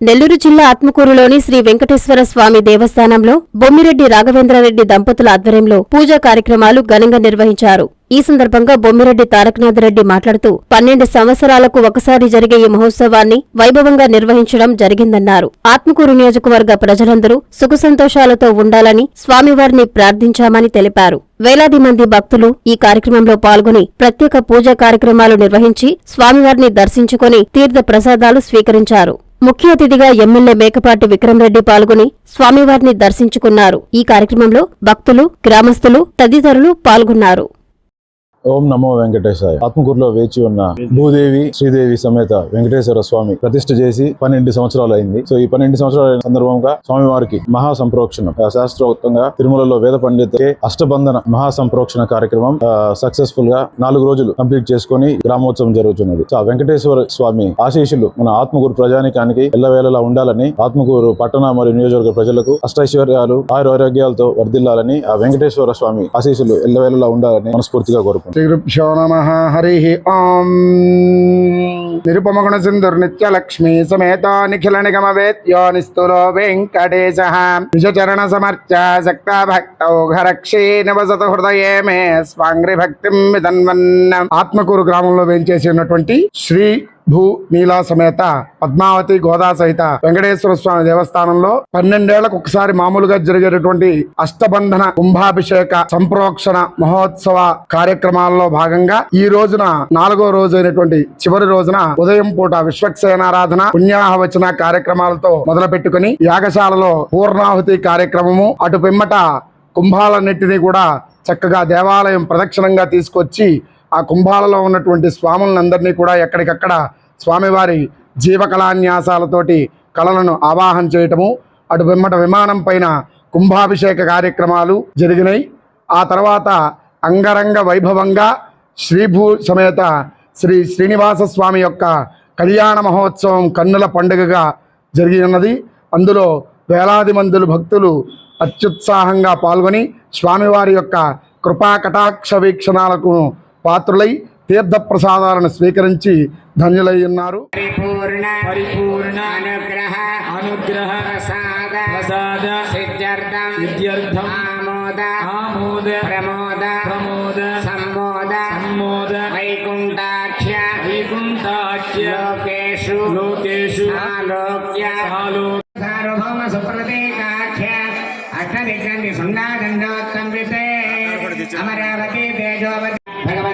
నెల్లూరు జిల్లా ఆత్మకూరులోని శ్రీ వెంకటేశ్వర స్వామి దేవస్థానంలో బొమ్మిరెడ్డి రాఘవేంద్రరెడ్డి దంపతుల ఆధ్వర్యంలో పూజా కార్యక్రమాలు ఘనంగా నిర్వహించారు. ఈ సందర్భంగా బొమ్మిరెడ్డి తారకనాథరెడ్డి మాట్లాడుతూ పన్నెండు సంవత్సరాలకు ఒకసారి జరిగే ఈ మహోత్సవాన్ని వైభవంగా నిర్వహించడం జరిగిందన్నారు. ఆత్మకూరు నియోజకవర్గ ప్రజలందరూ సుఖ సంతోషాలతో ఉండాలని స్వామివారిని ప్రార్థించామని తెలిపారు. వేలాది మంది భక్తులు ఈ కార్యక్రమంలో పాల్గొని ప్రత్యేక పూజా కార్యక్రమాలు నిర్వహించి స్వామివారిని దర్శించుకుని తీర్థ ప్రసాదాలు స్వీకరించారు. ముఖ్య అతిథిగా ఎమ్మెల్యే మేకపాటి విక్రమరెడ్డి పాల్గొని స్వామివారిని దర్శించుకున్నారు. ఈ కార్యక్రమంలో భక్తులు గ్రామస్తులు తదితరులు పాల్గొన్నారు. ఓం నమో వెంకటేశాయ. ఆత్మకూరులో వేచి ఉన్న భూదేవి శ్రీదేవి సమేత వెంకటేశ్వర స్వామి ప్రతిష్ఠ చేసి పన్నెండు సంవత్సరాలు అయింది సో ఈ పన్నెండు సంవత్సరాల సందర్భంగా స్వామివారికి మహా సంప్రోక్షణం శాస్త్రోక్తంగా తిరుమలలో వేద పండిత అష్టబంధన మహా సంప్రోక్షణ కార్యక్రమం సక్సెస్ఫుల్గా నాలుగు రోజులు కంప్లీట్ చేసుకొని గ్రామోత్సవం జరుగుతున్నది. సో ఆ వెంకటేశ్వర స్వామి ఆశీస్సులు మన ఆత్మకూరు ప్రజానికానికి ఎల్లవేళలా ఉండాలని ఆత్మకూరు పట్టణ మరియు నియోజకవర్గ ప్రజలకు అష్టైశ్వర్యాలు ఆరోగ్యాలతో వర్ధిల్లాలని ఆ వెంకటేశ్వర స్వామి ఆశీస్సులు ఎల్లవేళలా ఉండాలని మనస్ఫూర్తిగా కోరుకుంటున్నాను. శ్రీగురుభ్యో నమ హరి ఓం. నిరుపమగుణ సింధుర్ నిత్య లక్ష్మీ సమేత నిఖిల నిగమ వేద్యో నిస్తులో వెంకటేశ. నిజ చరణ సమర్చ శక్త భక్తౌ ఘరక్షే నివసత హృదయే మే స్వాంగ్రి భక్తిం విధన్వన్న ఆత్మకూరు గ్రామంలో వేంచేసి ఉన్నటువంటి శ్రీ భూ నీలా సమేత పద్మావతి గోదా సహిత వెంకటేశ్వర స్వామి దేవస్థానంలో పన్నెండేళ్ళకు ఒకసారి మామూలుగా జరిగేటటువంటి అష్టబంధన కుంభాభిషేక సంప్రోక్షణ మహోత్సవ కార్యక్రమాల్లో భాగంగా ఈ రోజున నాలుగో రోజు అయినటువంటి చివరి రోజున ఉదయం పూట విశ్వక్సేనారాధన పుణ్యాహవచన కార్యక్రమాలతో మొదలు పెట్టుకుని యాగశాలలో పూర్ణాహుతి కార్యక్రమము అటు పిమ్మట కుంభాలన్నింటినీ కూడా చక్కగా దేవాలయం ప్రదక్షిణంగా తీసుకొచ్చి ఆ కుంభాలలో ఉన్నటువంటి స్వాములందరినీ కూడా ఎక్కడికక్కడ స్వామివారి జీవకళాన్యాసాలతోటి కళలను ఆవాహన చేయటము అటు వెమ్మట విమానం పైన కుంభాభిషేక కార్యక్రమాలు జరిగినాయి. ఆ తర్వాత అంగరంగ వైభవంగా శ్రీభూ సమేత శ్రీ శ్రీనివాస స్వామి యొక్క కళ్యాణ మహోత్సవం కన్నుల పండుగగా జరిగి ఉన్నది అందులో వేలాది మందులు భక్తులు అత్యుత్సాహంగా పాల్గొని స్వామివారి యొక్క కృపా కటాక్ష వీక్షణాలకు పాత్రులై తీర్థ ప్రసాదాలను స్వీకరించి ధన్యులై ఉన్నారు. పరిపూర్ణ పరిపూర్ణ అనుగ్రహ అనుగ్రహ ప్రసాద ప్రసాద సిద్ధ్యర్థం సిద్ధ్యర్థం ఆమోద ఆమోద ప్రమోద ప్రమోద సంమోద సమ్మోద వైకుంఠాఖ్య వైకుంఠాఖ్య లోకేషు లోకేషు సాలోక్య సాలో సార్వభౌమ సుప్రతీకాఖ్య అష్టదిగ్గంది సుండాదండోత్తంబితే అమరావతి తేజోవతి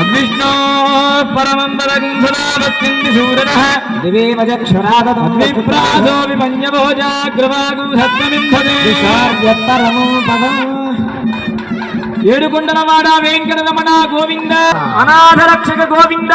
రమణే గతిమేళం అద్విష్ణో పరమంబరగుంధునావత్తింది సూరన విప్రాసో విపన్యభోజాగ్రవాగు సత్వమింధతే ఏడుకొండలవాడ వెంకటరమణ గోవింద అనాథ రక్షక గోవింద